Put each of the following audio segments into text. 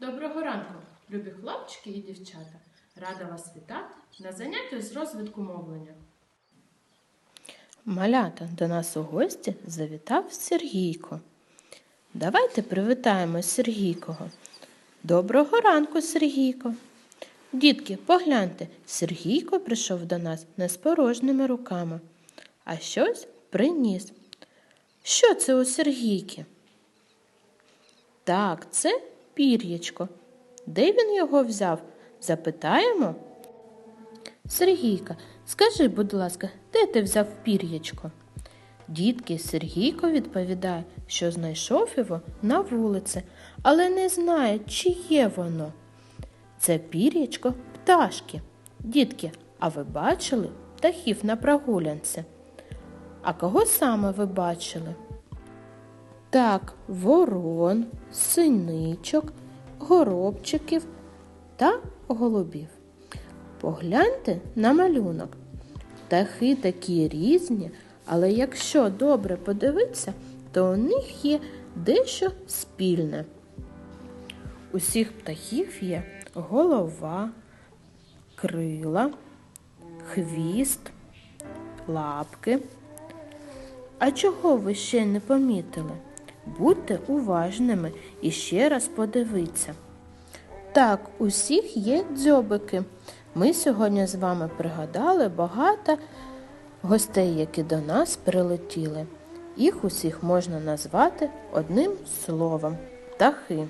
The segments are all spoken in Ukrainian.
Доброго ранку, любі хлопчики і дівчата. Рада вас вітати на заняття з розвитку мовлення. Малята до нас у гості завітав Сергійко. Давайте привітаємо Сергійкого. Доброго ранку, Сергійко. Дітки, погляньте, Сергійко прийшов до нас не з порожніми руками, а щось приніс. Що це у Сергійки? Так, це пір'ячко. Де він його взяв? Запитаємо. Сергійка, скажи, будь ласка, де ти взяв пір'ячко? Дітки, Сергійко відповідає, що знайшов його на вулиці, але не знає, чи є воно. Це пір'ячко пташки. Дітки, а ви бачили птахів на прогулянці? А кого саме ви бачили? Так, ворон, синичок, горобчиків та голубів. Погляньте на малюнок. Птахи такі різні, але якщо добре подивитися, то у них є дещо спільне. Усіх птахів є голова, крила, хвіст, лапки. А чого ви ще не помітили? Будьте уважними і ще раз подивіться. Так, усіх є дзьобики. Ми сьогодні з вами пригадали багато гостей, які до нас прилетіли. Їх усіх можна назвати одним словом птахи.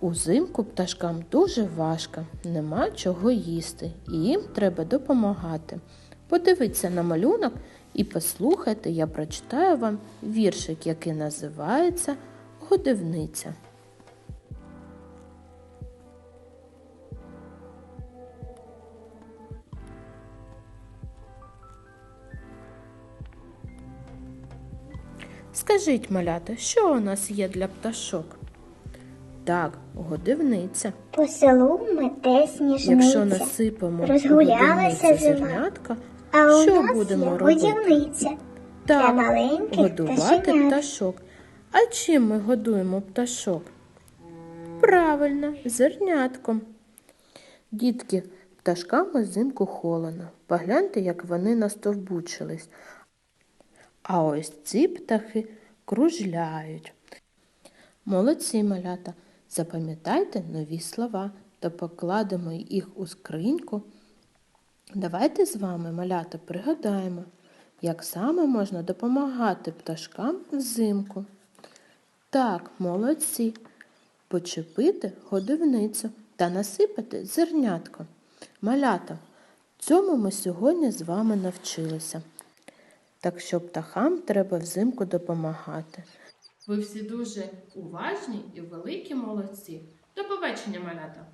Узимку пташкам дуже важко, нема чого їсти, і їм треба допомагати. Подивіться на малюнок і послухайте, я прочитаю вам віршик, який називається Годівниця. Скажіть, малята, що у нас є для пташок? Так, годівниця. По селу мете сніжниця. Якщо насипемо у Розгулялася зернятка, А у що нас будемо є робити? годівниця. Так, Для маленьких годувати пташенят. пташок. А чим ми годуємо пташок? Правильно, зернятком. Дітки, пташкам взимку холодно. Погляньте, як вони настовбучились. А ось ці птахи кружляють. Молодці малята, запам'ятайте нові слова та покладемо їх у скриньку. Давайте з вами, малята, пригадаємо, як саме можна допомагати пташкам взимку. Так, молодці, почепити годівницю та насипати зернятко. Малята, цьому ми сьогодні з вами навчилися. Так що птахам треба взимку допомагати. Ви всі дуже уважні і великі молодці. До побачення, малята!